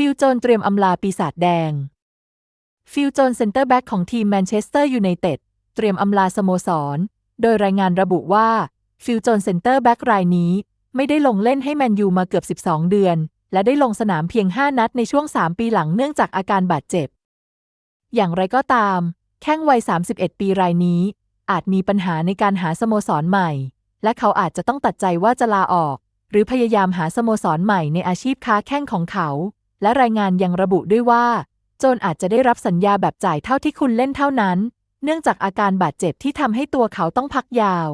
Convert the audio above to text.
ฟิลโจนเตรียมอำลาปีศาจแดง ฟิลโจนเซ็นเตอร์แบ็กของทีมแมนเชสเตอร์ยูไนเต็ดเตรียมอำลาสโมสร โดยรายงานระบุว่า ฟิลโจนเซ็นเตอร์แบ็กรายนี้ ไม่ได้ลงเล่นให้แมนยูมาเกือบ 12 เดือน และได้ลงสนามเพียง 5 นัดในช่วง 3 ปีหลังเนื่องจากอาการบาดเจ็บ อย่างไรก็ตาม แข้งวัย 31 ปีรายนี้ อาจมีปัญหาในการหาสโมสรใหม่ และเขาอาจจะต้องตัดใจว่าจะลาออก หรือพยายามหาสโมสรใหม่ในอาชีพค้าแข้งของเขา และรายงานยังระบุด้วยว่า โจนอาจจะได้รับสัญญาแบบจ่ายเท่าที่คุณเล่นเท่านั้น เนื่องจากอาการบาดเจ็บที่ทำให้ตัวเขาต้องพักยาว